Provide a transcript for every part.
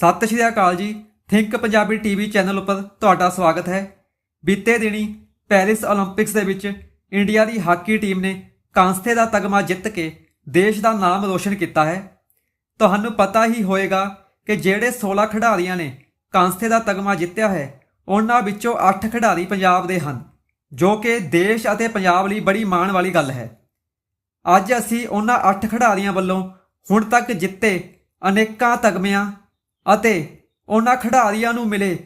ਸਤਿ ਸ਼੍ਰੀ ਅਕਾਲ ਜੀ think Punjabi TV channel ਉੱਪਰ ਤੁਹਾਡਾ ਸਵਾਗਤ ਹੈ ਬੀਤੇ ਦਿਨੀ ਪੈਰਿਸ 올림픽ਸ ਦੇ ਵਿੱਚ ਇੰਡੀਆ ਦੀ ਹਾਕੀ ਟੀਮ ਨੇ ਕਾਂਸਤੇ ਦਾ ਤਗਮਾ ਜਿੱਤ ਕੇ ਦੇਸ਼ ਦਾ ਨਾਮ ਰੋਸ਼ਨ ਕੀਤਾ ਹੈ ਤੁਹਾਨੂੰ ਪਤਾ ਹੀ ਹੋਵੇਗਾ ਕਿ ਜਿਹੜੇ 16 ਖਿਡਾਰੀਆਂ ਨੇ ਕਾਂਸਤੇ ਦਾ ਤਗਮਾ ਜਿੱਤਿਆ ਹੈ ਉਹਨਾਂ ਵਿੱਚੋਂ 8 ਖਿਡਾਰੀ ਪੰਜਾਬ ਦੇ ਹਨ ਜੋ ਕਿ ਦੇਸ਼ ਅਤੇ ਪੰਜਾਬ ਲਈ ਬੜੀ ਮਾਣ ਵਾਲੀ ਗੱਲ ਹੈ ਅੱਜ ਅਸੀਂ ਉਹਨਾਂ 8 ਖਿਡਾਰੀਆਂ ਵੱਲੋਂ ਹੁਣ ਤੱਕ ਜਿੱਤੇ ਅਨੇਕਾਂ ਤਗਮਿਆਂ ਅਤੇ ਉਹਨਾਂ ਖਿਡਾਰੀਆਂ ਨੂੰ ਮਿਲੇ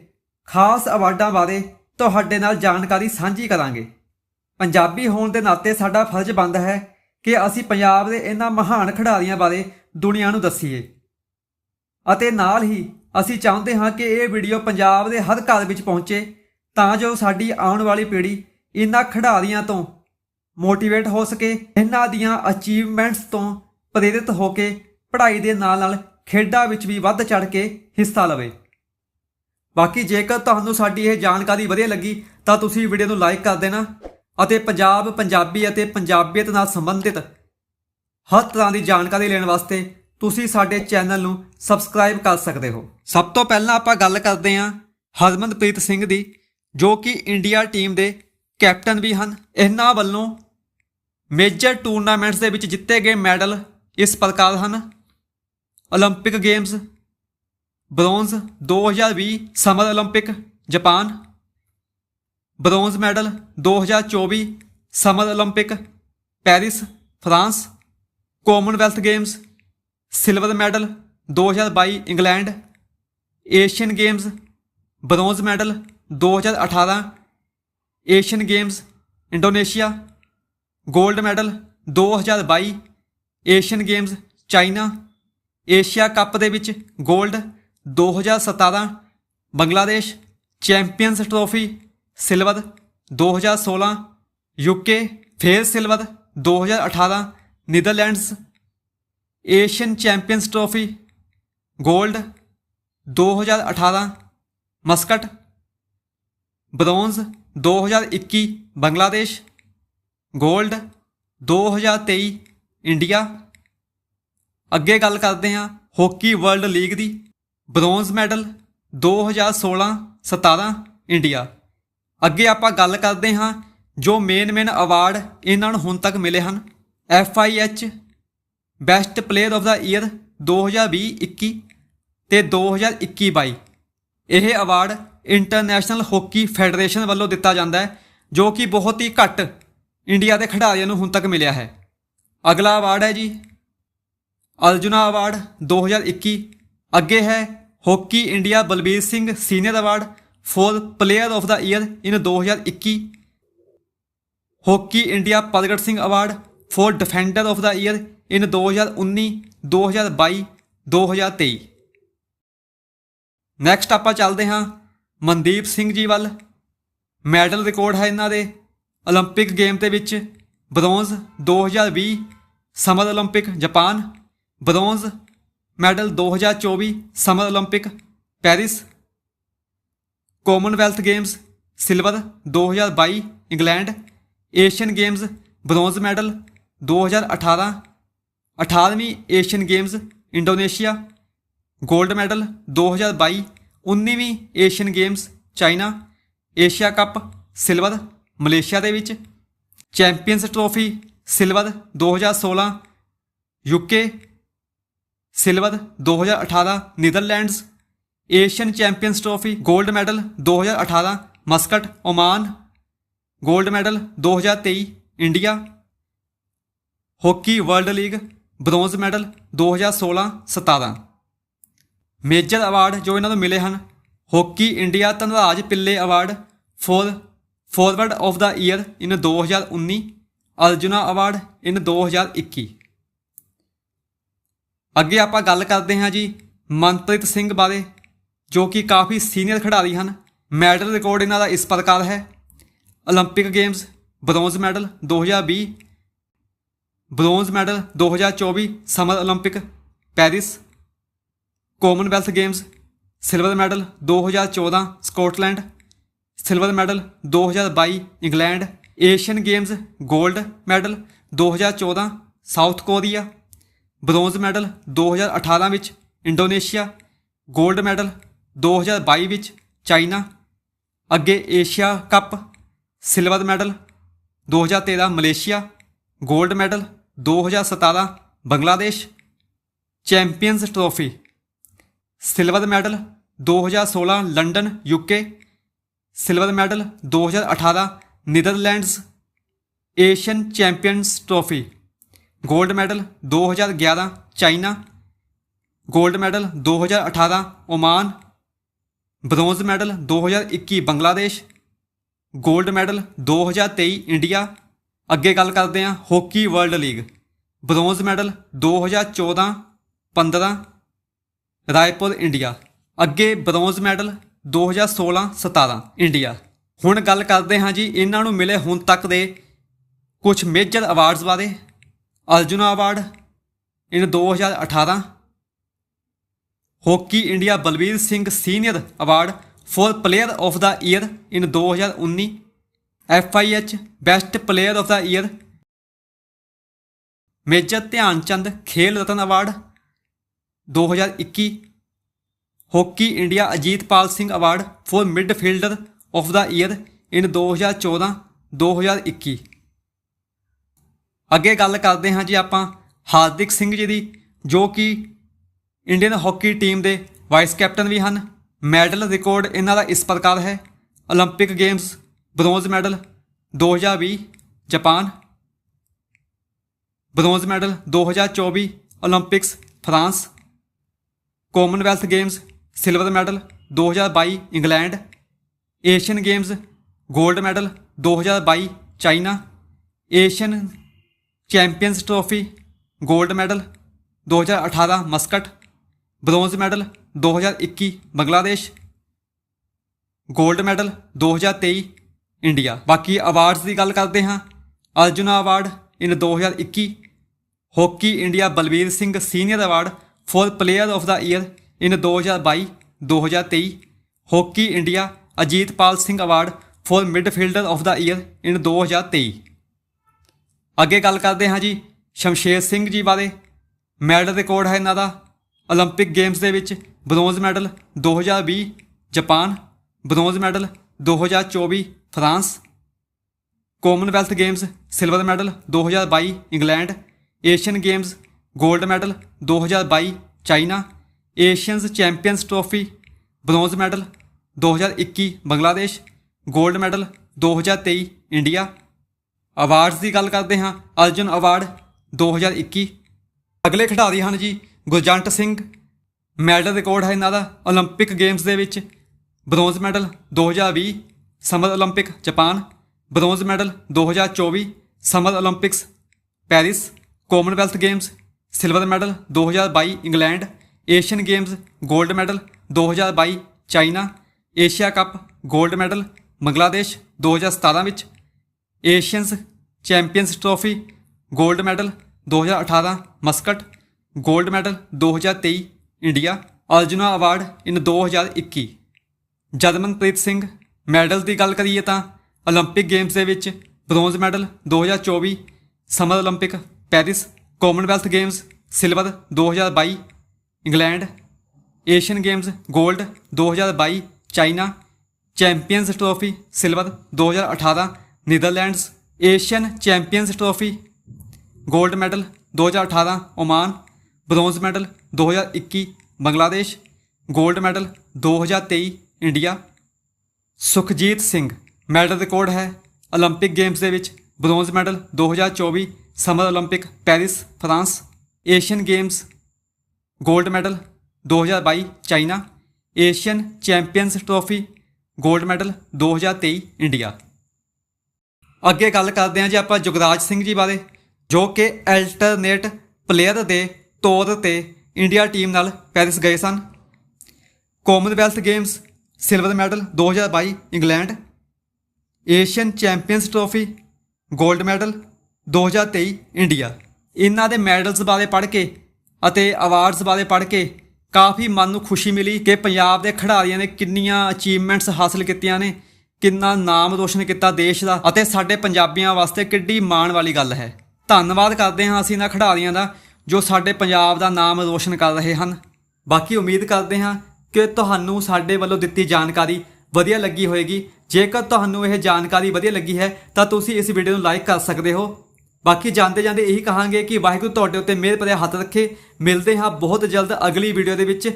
ਖਾਸ ਅਵਾਰਡਾਂ ਬਾਰੇ ਤੁਹਾਡੇ ਨਾਲ ਜਾਣਕਾਰੀ ਸਾਂਝੀ ਕਰਾਂਗੇ ਪੰਜਾਬੀ ਹੋਣ ਦੇ ਨਾਤੇ ਸਾਡਾ ਫਰਜ਼ ਬੰਦਾ ਹੈ ਕਿ ਅਸੀਂ ਪੰਜਾਬ ਦੇ ਇਹਨਾਂ ਮਹਾਨ ਖਿਡਾਰੀਆਂ ਬਾਰੇ ਦੁਨੀਆ ਨੂੰ ਦੱਸੀਏ ਅਤੇ ਨਾਲ ਹੀ ਅਸੀਂ ਚਾਹੁੰਦੇ ਹਾਂ ਕਿ ਇਹ ਵੀਡੀਓ ਪੰਜਾਬ ਦੇ ਹਰ ਘਰ ਵਿੱਚ ਪਹੁੰਚੇ ਤਾਂ ਜੋ ਸਾਡੀ ਆਉਣ ਵਾਲੀ ਪੀੜ੍ਹੀ ਇਹਨਾਂ ਖਿਡਾਰੀਆਂ ਤੋਂ ਮੋਟੀਵੇਟ ਹੋ ਸਕੇ ਇਹਨਾਂ ਦੀਆਂ ਅਚੀਵਮੈਂਟਸ ਤੋਂ ਪ੍ਰੇਰਿਤ ਹੋ ਕੇ ਪੜ੍ਹਾਈ ਦੇ ਨਾਲ ਨਾਲ ਖੇਡਾਂ ਵਿੱਚ ਵੀ ਵੱਧ ਚੜ ਕੇ ਹਿੱਸਾ ਲਵੇ ਬਾਕੀ ਜੇਕਰ ਤੁਹਾਨੂੰ ਸਾਡੀ ਇਹ ਜਾਣਕਾਰੀ ਵਧੀਆ ਲੱਗੀ ਤਾਂ ਤੁਸੀਂ ਵੀਡੀਓ ਨੂੰ ਲਾਈਕ ਕਰ ਦੇਣਾ ਅਤੇ ਪੰਜਾਬ ਪੰਜਾਬੀ ਅਤੇ ਪੰਜਾਬੀਅਤ ਨਾਲ ਸੰਬੰਧਿਤ ਹਰ ਤਰ੍ਹਾਂ ਦੀ ਜਾਣਕਾਰੀ ਲੈਣ ਵਾਸਤੇ ਤੁਸੀਂ ਸਾਡੇ ਚੈਨਲ ਨੂੰ ਸਬਸਕ੍ਰਾਈਬ ਕਰ ਸਕਦੇ ਹੋ ਸਭ ਤੋਂ ਪਹਿਲਾਂ ਆਪਾਂ ਗੱਲ ਕਰਦੇ ਹਾਂ ਹਰਮਨਪ੍ਰੀਤ ਸਿੰਘ ਦੀ ਜੋ ਕਿ ਇੰਡੀਆ ਟੀਮ ਦੇ ਕੈਪਟਨ ਵੀ ਹਨ ਇਹਨਾਂ ਵੱਲੋਂ ਮੇਜਰ ਟੂਰਨਾਮੈਂਟਸ ਦੇ ਵਿੱਚ ਜਿੱਤੇ ਗਏ ਮੈਡਲ ਇਸ ਪ੍ਰਕਾਰ ਹਨ ओलंपिक गेम्स हज़ार 2020 summer Olympic Japan bronze medal 2024 summer Olympic Paris France Commonwealth games silver medal 2022 England Asian games bronze medal 2018 Asian games Indonesia gold medal 2022 Asian games China Asia cup के gold दो हज़ार सतारा Bangladesh champions trophy silver दो हज़ार सोलह UK फेर silver दो हज़ार अठारह Netherland Asian champions trophy gold दो हज़ार अठारह मस्कट ब्रोंज दो हज़ार इक्की बंगलादेश गोल्ड दो हज़ार तेई इंडिया ਅੱਗੇ ਗੱਲ ਕਰਦੇ ਹਾਂ ਹਾਕੀ ਵਰਲਡ ਲੀਗ ਦੀ ਬ੍ਰੋਂਜ਼ ਮੈਡਲ 2016-17 ਇੰਡੀਆ ਅੱਗੇ ਆਪਾਂ ਗੱਲ ਕਰਦੇ ਹਾਂ ਜੋ ਮੇਨ ਮੇਨ ਅਵਾਰਡ ਇਹਨਾਂ ਨੂੰ ਹੁਣ ਤੱਕ ਮਿਲੇ ਹਨ FIH best player of the year 2020-21 ਤੇ 2021-22 ਇਹ ਅਵਾਰਡ ਇੰਟਰਨੈਸ਼ਨਲ ਹਾਕੀ ਫੈਡਰੇਸ਼ਨ ਵੱਲੋਂ ਦਿੱਤਾ ਜਾਂਦਾ ਹੈ ਜੋ ਕਿ ਬਹੁਤ ਹੀ ਘੱਟ ਇੰਡੀਆ ਦੇ ਖਿਡਾਰੀਆਂ ਨੂੰ ਹੁਣ ਤੱਕ ਮਿਲਿਆ ਹੈ ਅਗਲਾ ਅਵਾਰਡ ਹੈ ਜੀ ਅਰਜੁਨਾ ਅਵਾਰਡ 2021 ਅੱਗੇ ਹੈ hockey India Balbir Singh senior award for player of the year in 2021 hockey India Pargat Singh award for defender of the year in 2019 2022 2023 next ਆਪਾਂ ਚੱਲਦੇ ਹਾਂ ਮਨਦੀਪ ਸਿੰਘ ਜੀ ਵੱਲ ਮੈਡਲ ਰਿਕਾਰਡ ਹੈ ਇਹਨਾਂ ਦੇ 올림픽 ਗੇਮ ਦੇ ਵਿੱਚ bronze 2020 summer 올림픽 Japan bronze medal 2024 summer 올림픽 Paris Commonwealth games silver 2022 England Asian games bronze medal 2018 18ਵੀਂ Asian games Indonesia gold medal 2022 19ਵੀਂ Asian games China Asia cup silver Malaysia ਦੇ ਵਿੱਚ champions trophy silver 2016 UK silver 2018 Netherlands Asian champions trophy 골ਡ medal 2018 Muscat Oman 골ਡ medal 2023 India hockey world league bronze medal 2016-17 major award ਜੋ ਇਹਨਾਂ ਨੂੰ ਮਿਲੇ ਹਨ hockey India Dhanraj Pillay award for forward of the year in 2019 Arjuna award in 2021 अगे आप गल करते हैं जी मनप्रीत सिंह बारे जो कि काफ़ी सीनियर खिडारी हैं मैडल रिकॉर्ड इन्हों इस प्रकार है ओलंपिक गेम्स ब्रोंज़ मैडल दो हज़ार भी ब्रोंज़ मैडल दो हज़ार चौबी summer Olympic Paris Commonwealth games silver medal दो हज़ार चौदह स्कॉटलैंड सिल्वर मैडल दो हज़ार बई England Asian games gold medal दो हज़ार चौदह साउथ कोरिया ਬ੍ਰੌਂਜ਼ ਮੈਡਲ 2018 ਵਿੱਚ ਇੰਡੋਨੇਸ਼ੀਆ 골ਡ ਮੈਡਲ 2022 ਵਿੱਚ ਚਾਈਨਾ ਅੱਗੇ Asia cup silver medal 2013 Malaysia 골ਡ medal 2017 Bangladesh champions trophy silver medal 2016 London UK silver medal 2018 Netherlands Asian champions trophy gold medal 2011 China gold medal 2018 Oman bronze medal 2021 Bangladesh gold medal 2023 India ਅੱਗੇ ਗੱਲ ਕਰਦੇ ਹਾਂ hockey world league bronze medal 2014 15 Raipur India ਅੱਗੇ bronze medal 2016 17 India ਹੁਣ ਗੱਲ ਕਰਦੇ ਹਾਂ ਜੀ ਇਹਨਾਂ ਨੂੰ ਮਿਲੇ ਹੁਣ ਤੱਕ ਦੇ ਕੁਝ ਮੇਜਰ ਅਵਾਰਡਸ ਬਾਰੇ Arjuna award in 2018 hockey India Balbir Singh senior award for player of the year in 2019 F I H best player of the year major Dhyan Chand Khel Ratna award 2021 hockey India Ajit Pal Singh award for midfielder of the year in 2014-2021 ਅੱਗੇ ਗੱਲ ਕਰਦੇ ਹਾਂ ਜੀ ਆਪਾਂ ਹਾਰਦਿਕ ਸਿੰਘ ਜੀ ਦੀ ਜੋ ਕਿ ਇੰਡੀਅਨ ਹਾਕੀ ਟੀਮ ਦੇ ਵਾਈਸ ਕੈਪਟਨ ਵੀ ਹਨ ਮੈਡਲ ਰਿਕਾਰਡ ਇਹਨਾਂ ਦਾ ਇਸ ਪ੍ਰਕਾਰ ਹੈ 올림픽 games bronze medal 2020 Japan bronze medal 2024 올림픽ਸ France Commonwealth games silver medal 2022 England Asian games 골ਡ medal 2022 China Asian champions trophy gold medal 2018 हज़ार मस्कट ब्रोंज मेडल 2021 हज़ार बंगलादेश गोल्ड मेडल 2023 हज़ार तेई इंडिया बाकी अवार्ड्स की गल करते हैं अर्जुन अवार्ड इन 2021 हज़ार hockey India Balbir Singh senior award for player of the year in 2022 हज़ार बई दो हज़ार तेई hockey India Ajitpal Singh award for midfielder of the year in दो हज़ार तेई ਅੱਗੇ ਗੱਲ ਕਰਦੇ ਹਾਂ ਜੀ ਸ਼ਮਸ਼ੇਰ ਸਿੰਘ ਜੀ ਬਾਰੇ ਮੈਡਲ ਰਿਕਾਰਡ ਹੈ ਇਹਨਾਂ ਦਾ 올림픽 ਗੇਮਸ ਦੇ ਵਿੱਚ bronze medal 2020 Japan bronze medal 2024 France Commonwealth games silver medal 2022 England Asian games 골ਡ medal 2022 China Asians champions trophy bronze medal 2021 Bangladesh 골ਡ ਮੈਡਲ 2023 ਇੰਡੀਆ ਅਵਾਰਡਸ ਦੀ ਗੱਲ ਕਰਦੇ ਹਾਂ ਅਰਜਨ ਅਵਾਰਡ 2021 ਅਗਲੇ ਖਿਡਾਰੀ ਹਨ ਜੀ ਗੁਰਜੰਟ ਸਿੰਘ ਮੈਡਲ ਰਿਕਾਰਡ ਹੈ ਇਹਨਾਂ ਦਾ 올림픽 ਗੇਮਸ ਦੇ ਵਿੱਚ bronze medal 2020 summer 올림픽 Japan bronze medal 2024 summer 올림픽ਸ Paris Commonwealth games silver medal 2022 England Asian games 골ਡ ਮੈਡਲ 2022 ਚਾਈਨਾ ਏਸ਼ੀਆ ਕੱਪ 골ਡ ਮੈਡਲ ਬੰਗਲਾਦੇਸ਼ 2017 ਵਿੱਚ ਏਸ਼ੀਅਨਸ ਚੈਂਪੀਅਨਸ ਟਰੋਫੀ 골ਡ ਮੈਡਲ 2018 ਮਸਕਟ 골ਡ medal 2023 India Arjuna award in 2021 ਜਦਮਨਪ੍ਰੀਤ ਸਿੰਘ ਮੈਡਲ ਦੀ ਗੱਲ ਕਰੀਏ ਤਾਂ 올림픽 ਗੇਮਸ ਦੇ ਵਿੱਚ bronze medal 2024 summer 올림픽 Paris Commonwealth games silver 2022 England Asian games 골ਡ 2022 China champions trophy silver 2018 Netherlands Asian champions trophy 골ਡ medal 2018 Oman bronze medal 2021 Bangladesh 골ਡ medal 2023 India Sukhjeet Singh medal record ਹੈ 올림픽 ਗੇਮਸ ਦੇ ਵਿੱਚ bronze medal 2024 summer 올림픽 Paris France Asian games 골ਡ medal 2022 China Asian champions trophy 골ਡ medal 2023 India ਅੱਗੇ ਗੱਲ ਕਰਦੇ ਹਾਂ ਜੀ ਆਪਾਂ ਜੁਗਰਾਜ ਸਿੰਘ ਜੀ ਬਾਰੇ ਜੋ ਕਿ ਅਲਟਰਨੇਟ ਪਲੇਅਰ ਦੇ ਤੌਰ ਤੇ ਇੰਡੀਆ ਟੀਮ ਨਾਲ ਪੈਰਿਸ ਗਏ ਸਨ Commonwealth games silver medal 2022 England Asian champions trophy 골ਡ ਮੈਡਲ 2023 ਇੰਡੀਆ ਇਹਨਾਂ ਦੇ ਮੈਡਲਸ ਬਾਰੇ ਪੜ੍ਹ ਕੇ ਅਤੇ ਅਵਾਰਡਸ ਬਾਰੇ ਪੜ੍ਹ ਕੇ ਕਾਫੀ ਮਨ ਨੂੰ ਖੁਸ਼ੀ ਮਿਲੀ ਕਿ ਪੰਜਾਬ ਦੇ ਖਿਡਾਰੀਆਂ ਨੇ ਕਿੰਨੀਆਂ ਅਚੀਵਮੈਂਟਸ ਹਾਸਲ ਕੀਤੀਆਂ ਨੇ ਕਿੰਨਾ ਨਾਮ ਰੋਸ਼ਨ ਕੀਤਾ ਦੇਸ਼ ਦਾ ਅਤੇ ਸਾਡੇ ਪੰਜਾਬੀਆਂ ਵਾਸਤੇ ਕਿੱਡੀ ਮਾਣ ਵਾਲੀ ਗੱਲ ਹੈ ਧੰਨਵਾਦ ਕਰਦੇ ਹਾਂ ਅਸੀਂ ਇਹਨਾਂ ਖਿਡਾਰੀਆਂ ਦਾ ਜੋ ਸਾਡੇ ਪੰਜਾਬ ਦਾ ਨਾਮ ਰੋਸ਼ਨ ਕਰ ਰਹੇ ਹਨ ਬਾਕੀ ਉਮੀਦ ਕਰਦੇ ਹਾਂ ਕਿ ਤੁਹਾਨੂੰ ਸਾਡੇ ਵੱਲੋਂ ਦਿੱਤੀ ਜਾਣਕਾਰੀ ਵਧੀਆ ਲੱਗੀ ਹੋਵੇਗੀ ਜੇਕਰ ਤੁਹਾਨੂੰ ਇਹ ਜਾਣਕਾਰੀ ਵਧੀਆ ਲੱਗੀ ਹੈ ਤਾਂ ਤੁਸੀਂ ਇਸ ਵੀਡੀਓ ਨੂੰ ਲਾਈਕ ਕਰ ਸਕਦੇ ਹੋ ਬਾਕੀ ਜਾਂਦੇ ਜਾਂਦੇ ਇਹੀ ਕਹਾਂਗੇ ਕਿ ਵਾਹਿਗੁਰੂ ਤੁਹਾਡੇ ਉੱਤੇ ਮਿਹਰ ਭਰਿਆ ਹੱਥ ਰੱਖੇ ਮਿਲਦੇ ਹਾਂ ਬਹੁਤ ਜਲਦ ਅਗਲੀ ਵੀਡੀਓ ਦੇ ਵਿੱਚ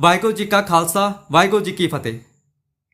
ਵਾਹਿਗੁਰੂ ਜੀ ਕਾ ਖਾਲਸਾ ਵਾਹਿਗੁਰੂ ਜੀ ਕੀ ਫਤਿਹ